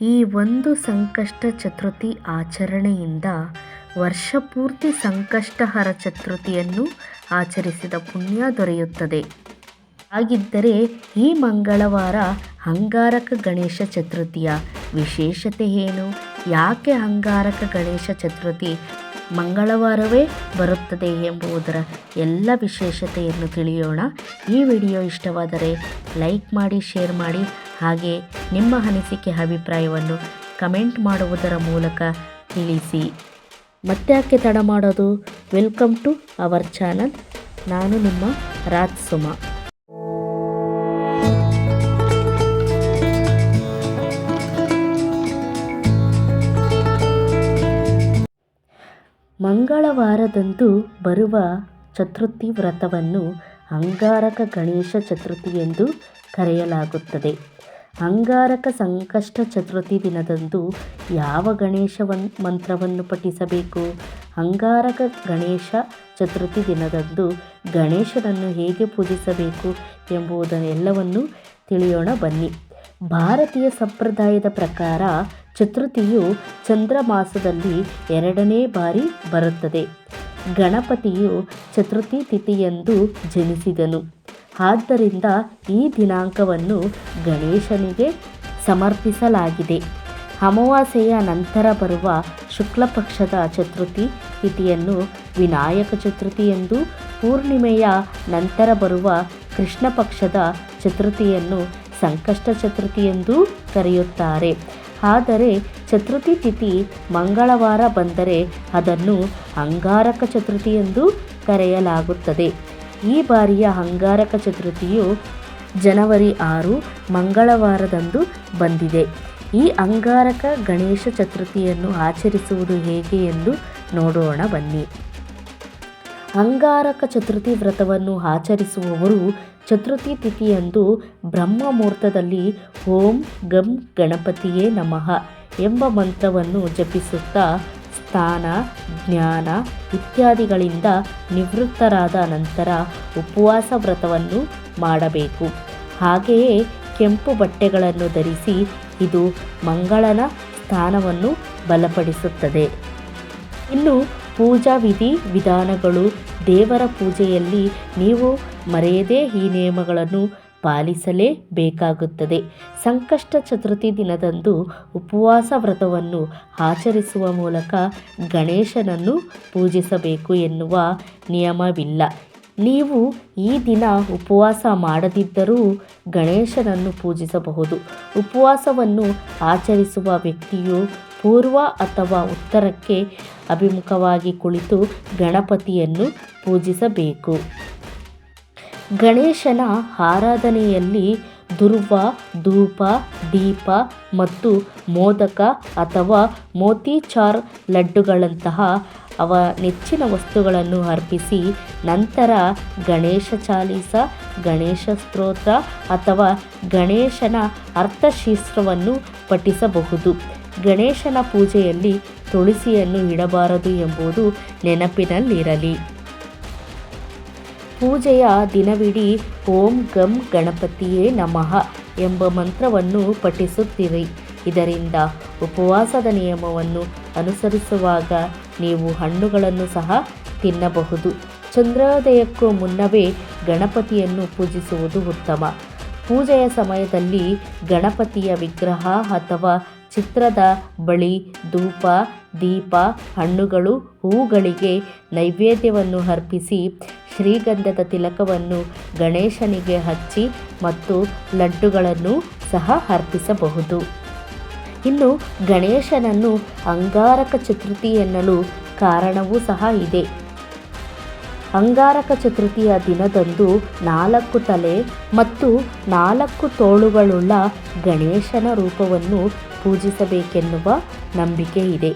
ಈ ಒಂದು ಸಂಕಷ್ಟ ಚತುರ್ಥಿ ಆಚರಣೆಯಿಂದ ವರ್ಷಪೂರ್ತಿ ಸಂಕಷ್ಟಹರ ಚತುರ್ಥಿಯನ್ನು ಆಚರಿಸಿದ ಪುಣ್ಯ ದೊರೆಯುತ್ತದೆ. ಹಾಗಿದ್ದರೆ ಈ ಮಂಗಳವಾರ ಅಂಗಾರಕ ಗಣೇಶ ಚತುರ್ಥಿಯ ವಿಶೇಷತೆ ಏನು? ಯಾಕೆ ಅಂಗಾರಕ ಗಣೇಶ ಚತುರ್ಥಿ ಮಂಗಳವಾರವೇ ಬರುತ್ತದೆ ಎಂಬುದರ ಎಲ್ಲ ವಿಶೇಷತೆಯನ್ನು ತಿಳಿಯೋಣ. ಈ ವಿಡಿಯೋ ಇಷ್ಟವಾದರೆ ಲೈಕ್ ಮಾಡಿ, ಶೇರ್ ಮಾಡಿ ಹಾಗೆ ನಿಮ್ಮ ಅನಿಸಿಕೆ ಅಭಿಪ್ರಾಯವನ್ನು ಕಮೆಂಟ್ ಮಾಡುವುದರ ಮೂಲಕ ತಿಳಿಸಿ. ಮತ್ತ್ಯಾಕೆ ತಡ ಮಾಡೋದು? Welcome to our channel. ನಾನು ನಿಮ್ಮ ರಾಜ್ ಸುಮಾ. ಮಂಗಳವಾರದಂದು ಬರುವ ಚತುರ್ಥಿ ವ್ರತವನ್ನು ಅಂಗಾರಕ ಗಣೇಶ ಚತುರ್ಥಿ ಎಂದು ಕರೆಯಲಾಗುತ್ತದೆ. ಅಂಗಾರಕ ಸಂಕಷ್ಟ ಚತುರ್ಥಿ ದಿನದಂದು ಯಾವ ಗಣೇಶ ಮಂತ್ರವನ್ನು ಪಠಿಸಬೇಕು? ಅಂಗಾರಕ ಗಣೇಶ ಚತುರ್ಥಿ ದಿನದಂದು ಗಣೇಶನನ್ನು ಹೇಗೆ ಪೂಜಿಸಬೇಕು ಎಂಬುದನ್ನೆಲ್ಲವನ್ನು ತಿಳಿಯೋಣ ಬನ್ನಿ. ಭಾರತೀಯ ಸಂಪ್ರದಾಯದ ಪ್ರಕಾರ ಚತುರ್ಥಿಯು ಚಂದ್ರಮಾಸದಲ್ಲಿ ಎರಡನೇ ಬಾರಿ ಬರುತ್ತದೆ. ಗಣಪತಿಯು ಚತುರ್ಥಿ ತಿಥಿಯಂದು ಜನಿಸಿದನು. ಆದ್ದರಿಂದ ಈ ದಿನಾಂಕವನ್ನು ಗಣೇಶನಿಗೆ ಸಮರ್ಪಿಸಲಾಗಿದೆ. ಅಮಾವಾಸ್ಯೆಯ ನಂತರ ಬರುವ ಶುಕ್ಲ ಪಕ್ಷದ ಚತುರ್ಥಿ ತಿಥಿಯನ್ನು ವಿನಾಯಕ ಚತುರ್ಥಿ ಎಂದು, ಪೂರ್ಣಿಮೆಯ ನಂತರ ಬರುವ ಕೃಷ್ಣ ಪಕ್ಷದ ಚತುರ್ಥಿಯನ್ನು ಸಂಕಷ್ಟ ಚತುರ್ಥಿ ಎಂದು ಕರೆಯುತ್ತಾರೆ. ಆದರೆ ಚತುರ್ಥಿ ತಿಥಿ ಮಂಗಳವಾರ ಬಂದರೆ ಅದನ್ನು ಅಂಗಾರಕ ಚತುರ್ಥಿ ಎಂದು ಕರೆಯಲಾಗುತ್ತದೆ. ಈ ಬಾರಿಯ ಅಂಗಾರಕ ಚತುರ್ಥಿಯು ಜನವರಿ ಆರು, ಮಂಗಳವಾರದಂದು ಬಂದಿದೆ. ಈ ಅಂಗಾರಕ ಗಣೇಶ ಚತುರ್ಥಿಯನ್ನು ಆಚರಿಸುವುದು ಹೇಗೆ ಎಂದು ನೋಡೋಣ ಬನ್ನಿ. ಅಂಗಾರಕ ಚತುರ್ಥಿ ವ್ರತವನ್ನು ಆಚರಿಸುವವರು ಚತುರ್ಥಿ ತಿಥಿಯಂದು ಬ್ರಹ್ಮ ಮುಹೂರ್ತದಲ್ಲಿ ಓಂ ಗಂ ಗಣಪತಿಯೇ ನಮಃ ಎಂಬ ಮಂತ್ರವನ್ನು ಜಪಿಸುತ್ತಾ ಸ್ಥಾನ, ಜ್ಞಾನ ಇತ್ಯಾದಿಗಳಿಂದ ನಿವೃತ್ತರಾದ ನಂತರ ಉಪವಾಸ ವ್ರತವನ್ನು ಮಾಡಬೇಕು. ಹಾಗೆಯೇ ಕೆಂಪು ಬಟ್ಟೆಗಳನ್ನು ಧರಿಸಿ ಇದು ಮಂಗಳನ ಸ್ಥಾನವನ್ನು ಬಲಪಡಿಸುತ್ತದೆ. ಇನ್ನು ಪೂಜಾ ವಿಧಿ ವಿಧಾನಗಳು ದೇವರ ಪೂಜೆಯಲ್ಲಿ ನೀವು ಮರೆಯದೇ ಈ ನಿಯಮಗಳನ್ನು ಪಾಲಿಸಲೇಬೇಕಾಗುತ್ತದೆ. ಸಂಕಷ್ಟ ಚತುರ್ಥಿ ದಿನದಂದು ಉಪವಾಸ ವ್ರತವನ್ನು ಆಚರಿಸುವ ಮೂಲಕ ಗಣೇಶನನ್ನು ಪೂಜಿಸಬೇಕು ಎನ್ನುವ ನಿಯಮವಿಲ್ಲ. ನೀವು ಈ ದಿನ ಉಪವಾಸ ಮಾಡದಿದ್ದರೂ ಗಣೇಶನನ್ನು ಪೂಜಿಸಬಹುದು. ಉಪವಾಸವನ್ನು ಆಚರಿಸುವ ವ್ಯಕ್ತಿಯು ಪೂರ್ವ ಅಥವಾ ಉತ್ತರಕ್ಕೆ ಅಭಿಮುಖವಾಗಿ ಕುಳಿತು ಗಣಪತಿಯನ್ನು ಪೂಜಿಸಬೇಕು. ಗಣೇಶನ ಆರಾಧನೆಯಲ್ಲಿ ದುರ್ವ, ಧೂಪ, ದೀಪ ಮತ್ತು ಮೋದಕ ಅಥವಾ ಮೋತಿಚಾರ್ ಲಡ್ಡುಗಳಂತಹ ಅವ ನೆಚ್ಚಿನ ವಸ್ತುಗಳನ್ನು ಅರ್ಪಿಸಿ ನಂತರ ಗಣೇಶ ಚಾಲೀಸ, ಗಣೇಶ ಸ್ತೋತ್ರ ಅಥವಾ ಗಣೇಶನ ಅರ್ಥಶಾಸ್ತ್ರವನ್ನು ಪಠಿಸಬಹುದು. ಗಣೇಶನ ಪೂಜೆಯಲ್ಲಿ ತುಳಸಿಯನ್ನು ಇಡಬಾರದು ಎಂಬುದು ನೆನಪಿನಲ್ಲಿರಲಿ. ಪೂಜೆಯ ದಿನವಿಡೀ ಓಂ ಗಂ ಗಣಪತಿಯೇ ನಮಃ ಎಂಬ ಮಂತ್ರವನ್ನು ಪಠಿಸುತ್ತಿರಿ. ಇದರಿಂದ ಉಪವಾಸದ ನಿಯಮವನ್ನು ಅನುಸರಿಸುವಾಗ ನೀವು ಹಣ್ಣುಗಳನ್ನು ಸಹ ತಿನ್ನಬಹುದು. ಚಂದ್ರೋದಯಕ್ಕೂ ಮುನ್ನವೇ ಗಣಪತಿಯನ್ನು ಪೂಜಿಸುವುದು ಉತ್ತಮ. ಪೂಜೆಯ ಸಮಯದಲ್ಲಿ ಗಣಪತಿಯ ವಿಗ್ರಹ ಅಥವಾ ಚಿತ್ರದ ಬಳಿ ಧೂಪ, ದೀಪ, ಹಣ್ಣುಗಳು, ಹೂಗಳಿಗೆ ನೈವೇದ್ಯವನ್ನು ಅರ್ಪಿಸಿ ಶ್ರೀಗಂಧದ ತಿಲಕವನ್ನು ಗಣೇಶನಿಗೆ ಹಚ್ಚಿ ಮತ್ತು ಲಡ್ಡುಗಳನ್ನು ಸಹ ಅರ್ಪಿಸಬಹುದು. ಇನ್ನು ಗಣೇಶನನ್ನು ಅಂಗಾರಕ ಚತುರ್ಥಿ ಎನ್ನಲು ಕಾರಣವೂ ಸಹ ಇದೆ. ಅಂಗಾರಕ ಚತುರ್ಥಿಯ ದಿನದಂದು ನಾಲ್ಕು ತಲೆ ಮತ್ತು ನಾಲ್ಕು ತೋಳುಗಳುಳ್ಳ ಗಣೇಶನ ರೂಪವನ್ನು ಪೂಜಿಸಬೇಕೆನ್ನುವ ನಂಬಿಕೆ ಇದೆ.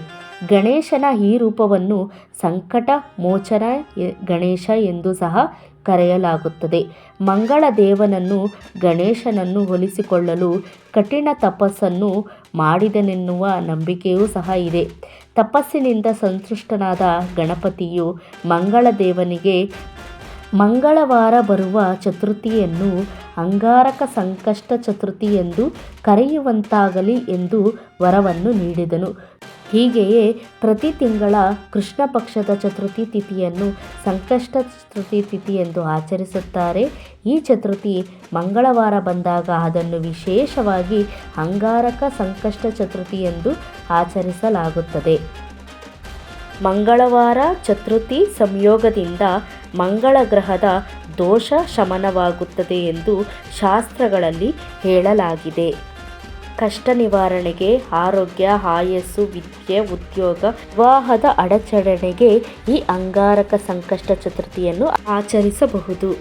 ಗಣೇಶನ ಈ ರೂಪವನ್ನು ಸಂಕಟ ಮೋಚನ ಗಣೇಶ ಎಂದು ಸಹ ಕರೆಯಲಾಗುತ್ತದೆ. ಮಂಗಳ ದೇವನನ್ನು ಗಣೇಶನನ್ನು ಹೊಲಿಸಿಕೊಳ್ಳಲು ಕಠಿಣ ತಪಸ್ಸನ್ನು ಮಾಡಿದನೆನ್ನುವ ನಂಬಿಕೆಯೂ ಸಹ ಇದೆ. ತಪಸ್ಸಿನಿಂದ ಸಂತುಷ್ಟನಾದ ಗಣಪತಿಯು ಮಂಗಳ ದೇವನಿಗೆ ಮಂಗಳವಾರ ಬರುವ ಚತುರ್ಥಿಯನ್ನು ಅಂಗಾರಕ ಸಂಕಷ್ಟ ಚತುರ್ಥಿ ಎಂದು ಕರೆಯುವಂತಾಗಲಿ ಎಂದು ವರವನ್ನು ನೀಡಿದನು. ಹೀಗೆಯೇ ಪ್ರತಿ ತಿಂಗಳ ಕೃಷ್ಣ ಪಕ್ಷದ ಚತುರ್ಥಿ ತಿಥಿಯನ್ನು ಸಂಕಷ್ಟ ಚತುರ್ಥಿ ತಿಥಿ ಎಂದು ಆಚರಿಸುತ್ತಾರೆ. ಈ ಚತುರ್ಥಿ ಮಂಗಳವಾರ ಬಂದಾಗ ಅದನ್ನು ವಿಶೇಷವಾಗಿ ಅಂಗಾರಕ ಸಂಕಷ್ಟ ಚತುರ್ಥಿ ಎಂದು ಆಚರಿಸಲಾಗುತ್ತದೆ. ಮಂಗಳವಾರ ಚತುರ್ಥಿ ಸಂಯೋಗದಿಂದ ಮಂಗಳ ಗ್ರಹದ ದೋಷ ಶಮನವಾಗುತ್ತದೆ ಎಂದು ಶಾಸ್ತ್ರಗಳಲ್ಲಿ ಹೇಳಲಾಗಿದೆ. ಕಷ್ಟ ನಿವಾರಣೆಗೆ ಆರೋಗ್ಯ, ಆಯಸ್ಸು, ವಿದ್ಯೆ, ಉದ್ಯೋಗ, ವಿವಾಹದ ಅಡಚಣೆಗೆ ಈ ಅಂಗಾರಕ ಸಂಕಷ್ಟ ಚತುರ್ಥಿಯನ್ನು ಆಚರಿಸಬಹುದು.